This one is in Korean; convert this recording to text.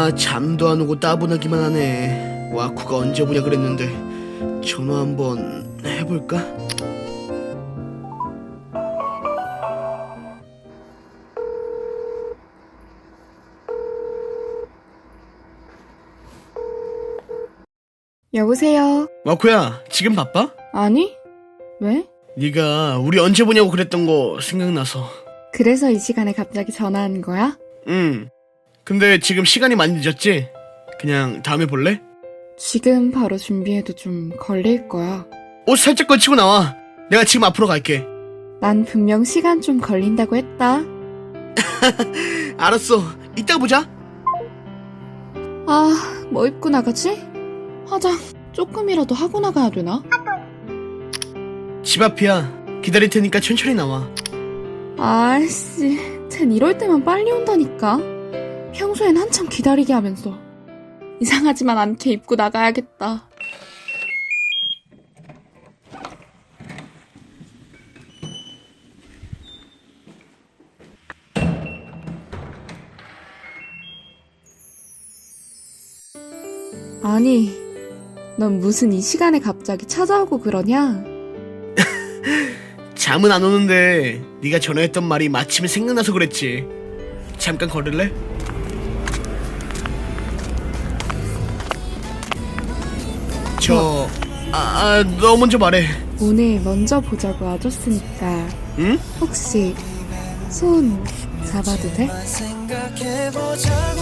아 잠도 안 오고 따분하기만 하네 와쿠가 언제 보냐 그랬는데 전화 한번 해볼까? 여보세요? 와쿠야 지금 바빠? 아니? 왜? 네가 우리 언제 보냐고 그랬던 거 생각나서 그래서 이 시간에 갑자기 전화하는 거야? 응 근데 지금 시간이 많이 늦었지? 그냥 다음에 볼래? 지금 바로 준비해도 좀 걸릴 거야. 옷 살짝 걸치고 나와 내가 지금 앞으로 갈게 난 분명 시간 좀 걸린다고 했다. 알았어 이따 보자 아, 뭐 입고 나가지? 화장 조금이라도 하고 나가야 되나? 집 앞이야 기다릴 테니까 천천히 나와 아씨, 쟨 이럴 때만 빨리 온다니까. 평소엔 한참 기다리게 하면서. 이상하지만 않게 입고 나가야겠다. 아니, 넌 무슨 이 시간에 갑자기 찾아오고 그러냐? 잠은 안 오는데 네가 전화했던 말이 마침 생각나서 그랬지 잠깐 걸을래? 저... 아, 아, 너 먼저 말해 오늘 먼저 보자고 와줬으니까 응? 혹시 손 잡아도 돼? 생각해보자고